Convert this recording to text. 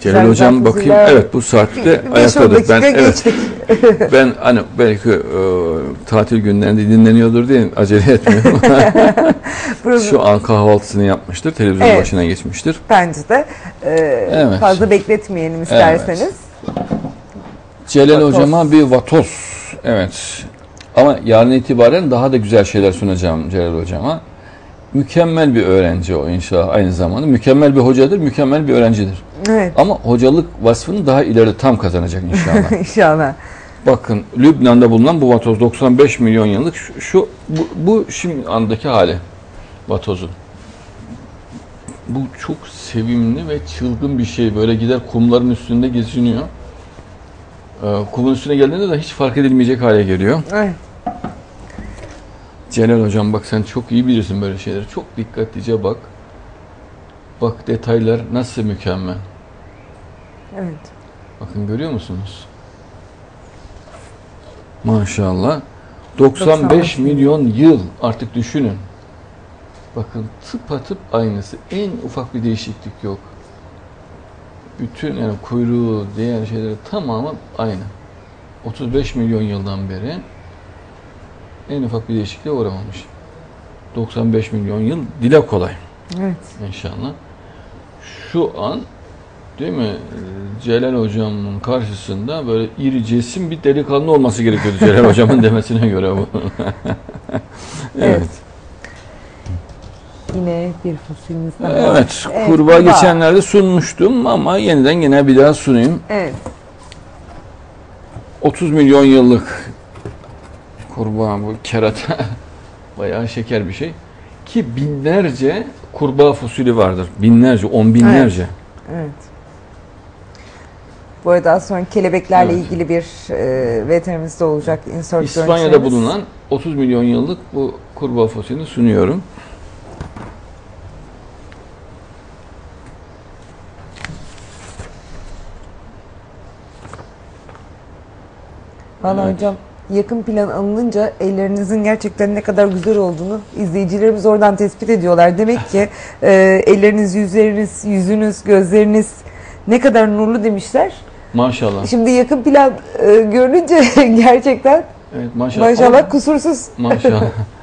Celal Güzel hocam bakayım. fuziller. Evet bu saatte 5-10 ayaktadır. Ben evet ben hani belki e, tatil günlerinde dinleniyordur diye acele etmiyorum. Şu an kahvaltısını yapmıştır. Televizyon Evet. başına geçmiştir. Bence de e, Evet. fazla bekletmeyelim isterseniz. Celal Vatoz. hocama bir vatoz. Evet. Ama yarın itibaren daha da güzel şeyler sunacağım Celal hocama. Mükemmel bir öğrenci o inşallah aynı zamanda. Mükemmel bir hocadır, mükemmel bir öğrencidir. Evet. Ama hocalık vasfını daha ileride tam kazanacak inşallah. İnşallah. Bakın Lübnan'da bulunan bu vatoz 95 milyon yıllık şu, şu bu, bu şimdi andaki hali vatozun. Bu çok sevimli ve çılgın bir şey. Böyle gider kumların üstünde geziniyor. Ee, kumun üstüne geldiğinde de hiç fark edilmeyecek hale geliyor. Evet. Celal hocam bak sen çok iyi bilirsin böyle şeyleri. Çok dikkatlice bak. Bak detaylar nasıl mükemmel. Evet. Bakın görüyor musunuz? Maşallah. 95 95 milyon yıl artık düşünün. Bakın tıpatıp aynısı. En ufak bir değişiklik yok. Bütün yani kuyruğu, diğer şeyleri tamamı aynı. 35 milyon yıldan beri en ufak bir değişikliğe uğramamış. 95 milyon yıl dile kolay Evet. inşallah. Şu an değil mi Celal hocamın karşısında böyle iri cesim bir delikanlı olması gerekiyordu Celal hocamın demesine göre bu. evet. Yine bir fosilimiz daha var. Evet, Evet, kurbağa kurbağa. geçenlerde sunmuştum ama yeniden yine bir daha sunayım. Evet. 30 milyon yıllık kurbağa bu kerata bayağı şeker bir şey ki binlerce kurbağa fosili vardır. Binlerce, on binlerce. Evet. Bu arada az sonra kelebeklerle Evet. ilgili bir e, veterinerimiz de olacak. Insert İspanya'da bulunan 30 milyon yıllık bu kurbağa fosilini sunuyorum. Valla Evet. hocam yakın plan alınınca ellerinizin gerçekten ne kadar güzel olduğunu izleyicilerimiz oradan tespit ediyorlar. Demek ki e, elleriniz, yüzleriniz, yüzünüz, gözleriniz ne kadar nurlu demişler. Maşallah. Şimdi yakın plan e, görününce gerçekten Evet maşallah. maşallah kusursuz. Maşallah.